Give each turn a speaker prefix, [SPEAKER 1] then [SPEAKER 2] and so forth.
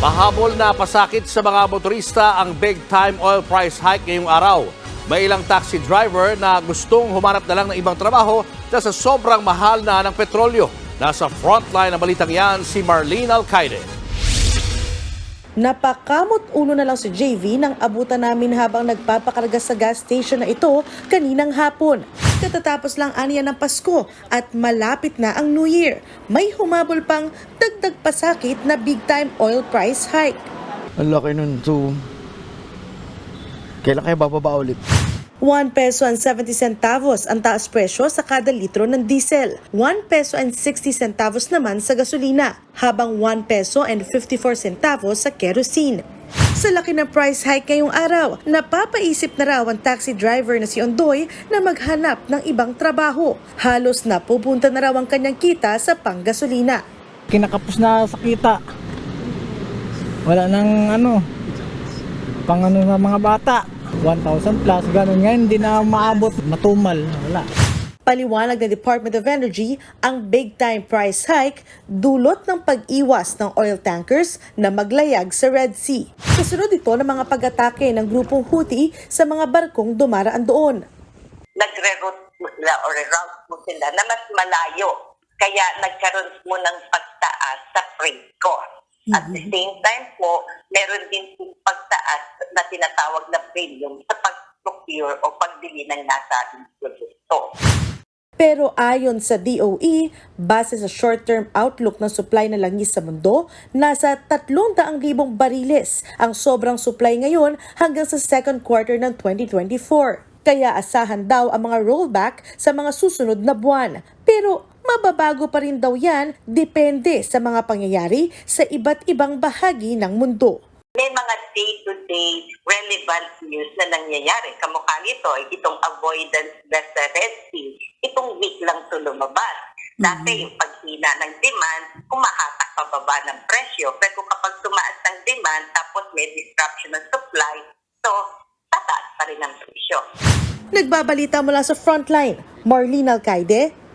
[SPEAKER 1] Pahabol na pasakit sa mga motorista ang big time oil price hike ngayong araw. May ilang taxi driver na gustong humanap na lang ng ibang trabaho dahil sa sobrang mahal na ng petrolyo. Nasa frontline ng balitang yan si Marlene Alcaide.
[SPEAKER 2] Napakamot ulo na lang si JV nang abutan namin habang nagpapakarga sa gas station na ito kaninang hapon. Katatapos lang aniya ng Pasko at malapit na ang New Year. May humabol pang dagdag pasakit na big time oil price hike.
[SPEAKER 3] Ang laki nun. So, kailan kayo bababa ulit?
[SPEAKER 2] 1 peso and 70 centavos ang taas presyo sa kada litro ng diesel. 1 peso and 60 centavos naman sa gasolina, habang 1 peso and 54 centavos sa kerosene. Sa laki ng price hike ngayong araw, napapaisip na raw ang taxi driver na si Ondoy na maghanap ng ibang trabaho. Halos napupunta na raw ang kanyang kita sa panggasolina.
[SPEAKER 4] Kinakapos na sa kita. Wala nang ano, pang ano sa mga bata. 1,000 plus, ganun ngayon, hindi na maabot, matumal, wala.
[SPEAKER 2] Paliwanag ng Department of Energy, ang big time price hike dulot ng pag-iwas ng oil tankers na maglayag sa Red Sea. Kasunod ito ng mga pag-atake ng grupong Houthi sa mga barkong dumaraan doon.
[SPEAKER 5] nagre-route mo sila or route mo sila na mas malayo. Kaya nagkaroon mo ng pagtaas sa freight cost. At the same time po, meron din po pagtaas na tinatawag na premium sa pag-procure o pagbili ng nasabing produkto.
[SPEAKER 2] Pero ayon sa DOE, base sa short-term outlook ng supply ng langis sa mundo, nasa 300,000 bariles ang sobrang supply ngayon hanggang sa second quarter ng 2024. Kaya asahan daw ang mga rollback sa mga susunod na buwan. Pero mababago pa rin daw yan depende sa mga pangyayari sa iba't ibang bahagi ng mundo.
[SPEAKER 5] May mga day-to-day relevant news na nangyayari. Kamukha nito, itong avoidance sa Red Sea, itong week lang ito lumabas. Dati yung paghina ng demand, kumahatak pababa ng presyo. Pero kapag tumaas ng demand, tapos may disruption ng supply, so tataas pa rin ang presyo.
[SPEAKER 2] Nagbabalita mula sa Frontline, Marlene Alcaide,